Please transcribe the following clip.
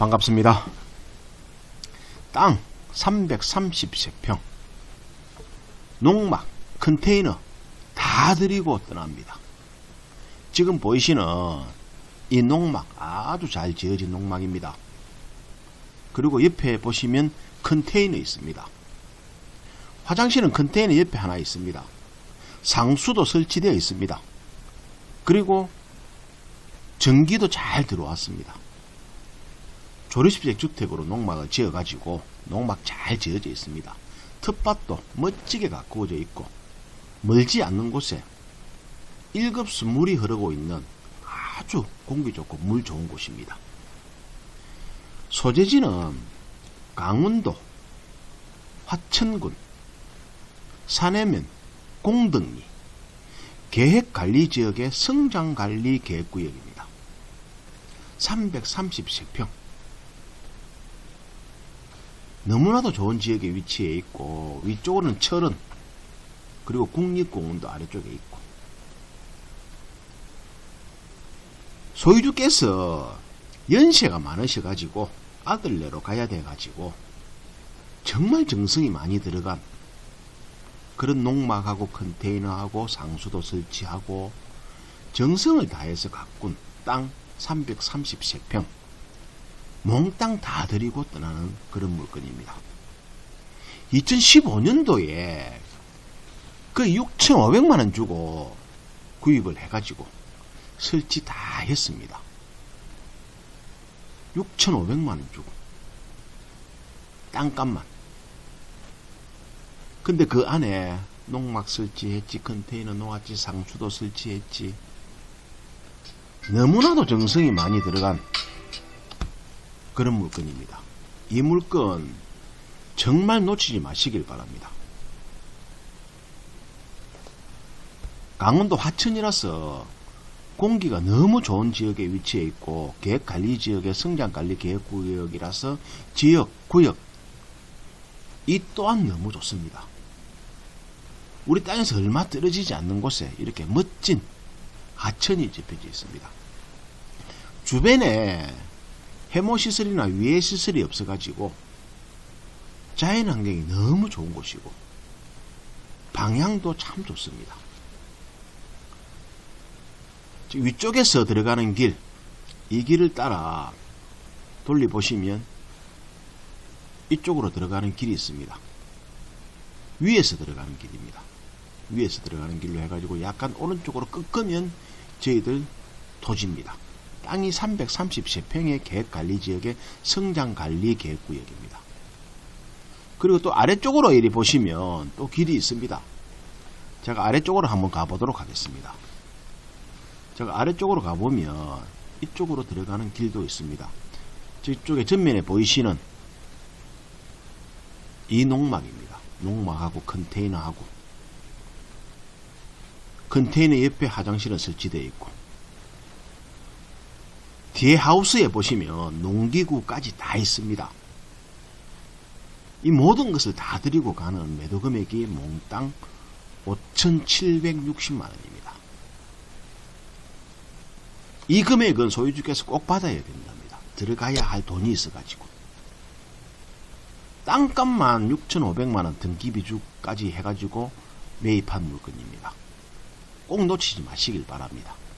반갑습니다. 땅 333평 농막 컨테이너 다 드리고 떠납니다. 지금 보이시는 이 농막 아주 잘 지어진 농막입니다. 그리고 옆에 보시면 컨테이너 있습니다. 화장실은 컨테이너 옆에 하나 있습니다. 상수도 설치되어 있습니다. 그리고 전기도 잘 들어왔습니다. 조립식 주택으로 농막을 지어가지고 농막 잘 지어져 있습니다. 텃밭도 멋지게 가꾸어져 있고 멀지 않는 곳에 1급수 물이 흐르고 있는 아주 공기 좋고 물 좋은 곳입니다. 소재지는 강원도 화천군 산해면 공덕리 계획관리지역의 성장관리계획구역입니다. 333평 너무나도 좋은 지역에 위치해 있고 위쪽으로는 철원 그리고 국립공원도 아래쪽에 있고. 소유주께서 연세가 많으셔 가지고 아들네로 가야 돼 가지고 정말 정성이 많이 들어간 그런 농막하고 컨테이너하고 상수도 설치하고 정성을 다해서 가꾼 땅 333평 몽땅 다 드리고 떠나는 그런 물건입니다. 2015년도에 그 6,500만 원 주고 구입을 해가지고 설치 다 했습니다. 6,500만 원 주고 땅값만. 근데 그 안에 농막 설치했지, 컨테이너 놓았지, 상수도 설치했지. 너무나도 정성이 많이 들어간 그런 물건입니다. 이 물건 정말 놓치지 마시길 바랍니다. 강원도 화천이라서 공기가 너무 좋은 지역에 위치해 있고 계획관리 지역의 성장관리 계획구역이라서 지역, 구역 이 또한 너무 좋습니다. 우리 땅에서 얼마 떨어지지 않는 곳에 이렇게 멋진 하천이 접혀져 있습니다. 주변에 해모 시설이나 위해시설이 없어가지고 자연 환경이 너무 좋은 곳이고 방향도 참 좋습니다. 위쪽에서 들어가는 길, 이 길을 따라 돌려보시면 이쪽으로 들어가는 길이 있습니다. 위에서 들어가는 길입니다. 위에서 들어가는 길로 해가지고 약간 오른쪽으로 꺾으면 저희들 토지입니다. 땅이 333평의 계획관리지역의 성장관리계획구역입니다. 그리고 또 아래쪽으로 이리 보시면 또 길이 있습니다. 제가 아래쪽으로 한번 가보도록 하겠습니다. 제가 아래쪽으로 가보면 이쪽으로 들어가는 길도 있습니다. 저쪽에 전면에 보이시는 이 농막입니다. 농막하고 컨테이너하고 컨테이너 옆에 화장실은 설치되어 있고 뒤에 하우스에 보시면 농기구까지 다 있습니다. 이 모든 것을 다 드리고 가는 매도 금액이 몽땅 5,760만 원입니다. 이 금액은 소유주께서 꼭 받아야 된답니다. 들어가야 할 돈이 있어가지고. 땅값만 6,500만 원 등기비주까지 해가지고 매입한 물건입니다. 꼭 놓치지 마시길 바랍니다.